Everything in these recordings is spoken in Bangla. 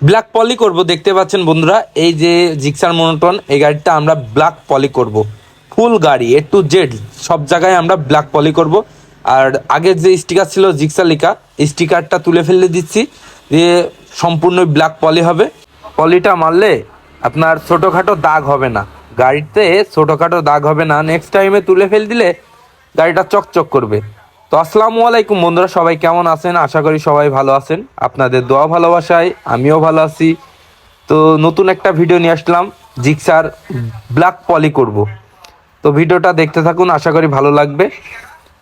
ব্ল্যাক পলি করব, দেখতে পাচ্ছেন বন্ধুরা, এই যে জিক্সার মনোটন, এই গাড়িটা আমরা ব্ল্যাক পলি করব। ফুল গাড়ি এ টু জেড সব জায়গায় আমরা ব্ল্যাক পলি করব। আর আগের যে স্টিকার ছিল জিক্সার লিখা স্টিকারটা তুলে ফেলে দিচ্ছি দিয়ে সম্পূর্ণ ব্ল্যাক পলি হবে। পলিটা মারলে আপনার ছোটোখাটো দাগ হবে না। গাড়িতে ছোটোখাটো দাগ হবে না। নেক্সট টাইমে তুলে ফেল দিলে গাড়িটা চকচক করবে। তো আসসালামু আলাইকুম বন্ধুরা, সবাই কেমন আছেন? আশা করি সবাই ভালো আছেন। আপনাদের দোয়া ভালোবাসায় আমিও ভালো আছি। তো নতুন একটা ভিডিও নিয়ে আসলাম, জিক্সার ব্ল্যাক পলি করব। তো ভিডিওটা দেখতে থাকুন, আশা করি ভালো লাগবে।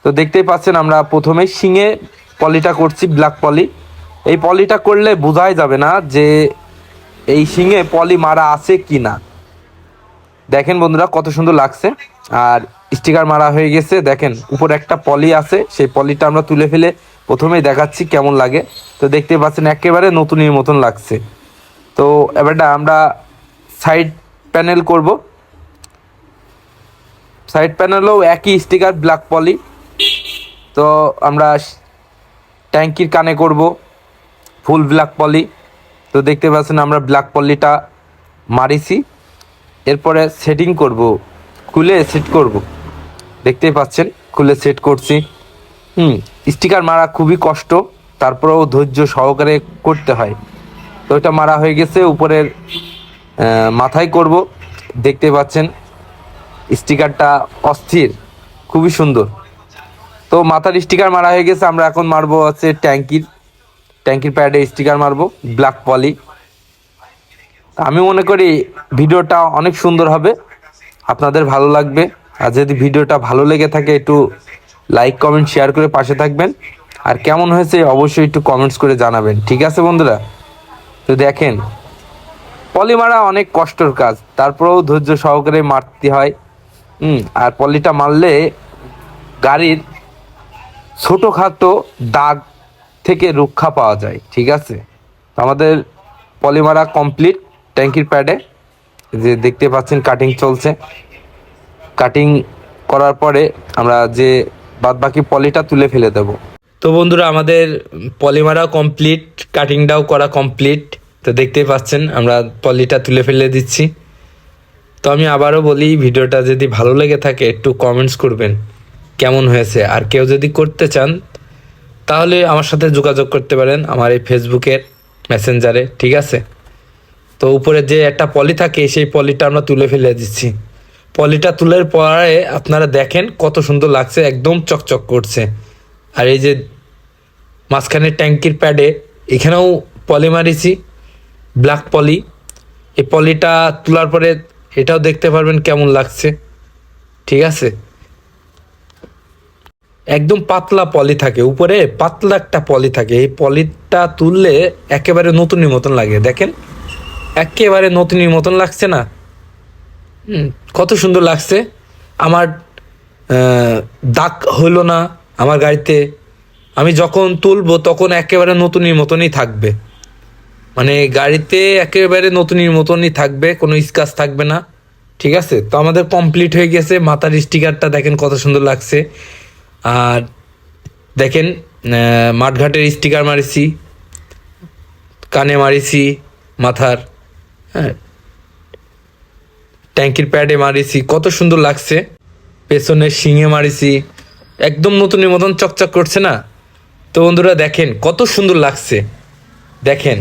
তো দেখতেই পাচ্ছেন আমরা প্রথমে শিঙে পলিটা করছি, ব্ল্যাক পলি। এই পলিটা করলে বোঝাই যাবে না যে এই শিঙে পলি মারা আছে কি না দেখেন বন্ধুরা কত সুন্দর লাগছে। আর স্টিকার মারা হয়ে গেছে। দেখেন, উপরে একটা পলি আছে, সেই পলিটা আমরা তুলে ফেলে প্রথমেই দেখাচ্ছি কেমন লাগে। তো দেখতে পাচ্ছেন, একেবারে নতুনের মতন লাগছে। তো এবারটা আমরা সাইড প্যানেল করব। সাইড প্যানেলও একই স্টিকার ব্ল্যাক পলি তো আমরা ট্যাঙ্কির কানে করব ফুল ব্ল্যাক পলি তো দেখতে পাচ্ছেন, আমরা ব্ল্যাক পলিটা মারিছি। এরপরে সেটিং করব, খুলে সেট করব। দেখতেই পাচ্ছেন, খুলে সেট করছি। হুম স্টিকার মারা খুবই কষ্ট, তারপরেও ধৈর্য সহকারে করতে হয়। তো এটা মারা হয়ে গেছে, উপরের মাথায় করব। দেখতে পাচ্ছেন স্টিকারটা অস্থির, খুবই সুন্দর। তো মাথার স্টিকার মারা হয়ে গেছে, আমরা এখন মারবো হচ্ছে ট্যাঙ্কির। ট্যাঙ্কির প্যাডে স্টিকার মারবো ব্ল্যাক পলি আমি মনে করি ভিডিওটা অনেক সুন্দর হবে, আপনাদের ভালো লাগবে। আর যদি ভিডিওটা ভালো লেগে থাকে, একটু লাইক কমেন্ট শেয়ার করে পাশে থাকবেন। আর কেমন হয়েছে অবশ্যই একটু কমেন্টস করে জানাবেন, ঠিক আছে বন্ধুরা? তো দেখেন পলি মারা অনেক কষ্টর কাজ, তারপরেও ধৈর্য সহকারে মারতে হয়। হুম, আর পলিটা মারলে গাড়ির ছোটোখাটো দাগ থেকে রক্ষা পাওয়া যায়, ঠিক আছে? আমাদের পলিমারা কমপ্লিট ট্যাঙ্কির প্যাডে, যে দেখতে পাচ্ছেন কাটিং চলছে। কাটিং করার পরে আমরা যে বাদ বাকি পলিটা তুলে ফেলে দেব। তো বন্ধুরা, আমাদের পলিমারা কমপ্লিট কাটিংটাও করা কমপ্লিট তো দেখতেই পাচ্ছেন, আমরা পলিটা তুলে ফেলে দিচ্ছি। তো আমি আবারও বলি, ভিডিওটা যদি ভালো লেগে থাকে, একটু কমেন্টস করবেন, কেমন হয়েছে। আর কেউ যদি করতে চান, তাহলে আমার সাথে যোগাযোগ করতে পারেন আমার এই ফেসবুকের মেসেঞ্জারে ঠিক আছে? তো উপরে যে একটা পলি থাকে, সেই পলিটা আমরা তুলে ফেলে দিচ্ছি। পলিটা তুলের পরে আপনারা দেখেন কত সুন্দর লাগছে, একদম চকচক করছে। আর এই যে মাঝখানে ট্যাঙ্কির প্যাডে, এখানেও পলি মারিছি, ব্ল্যাক পলি। এই পলিটা তোলার পরে এটাও দেখতে পারবেন কেমন লাগছে। ঠিক আছে? একদম পাতলা পলি থাকে, উপরে পাতলা একটা পলি থাকে। এই পলিটা তুললে একেবারে নতুনের মতন লাগে, দেখেন? একেবারে নতুনের মতন লাগছে না? কত সুন্দর লাগছে। আমার দাগ হলো না আমার গাড়িতে। আমি যখন তুলবো তখন একেবারে নতুনের মতনই থাকবে। মানে গাড়িতে একেবারে নতুনের মতনই থাকবে, কোনো স্কাচ থাকবে না। ঠিক আছে? তো আমাদের কমপ্লিট হয়ে গেছে। মাথার স্টিকারটা দেখেন কত সুন্দর লাগছে। আর দেখেন মাঠঘাটের স্টিকার মারিছি, কানে মারিছি মাথার। হ্যাঁ ট্যাঙ্কির প্যাডে মারিছি, কত সুন্দর লাগছে। পেছনে শিঙে মারিছি, একদম নতুনের মতন চকচক করছে না? তো বন্ধুরা দেখেন, কত সুন্দর লাগছে। দেখেন।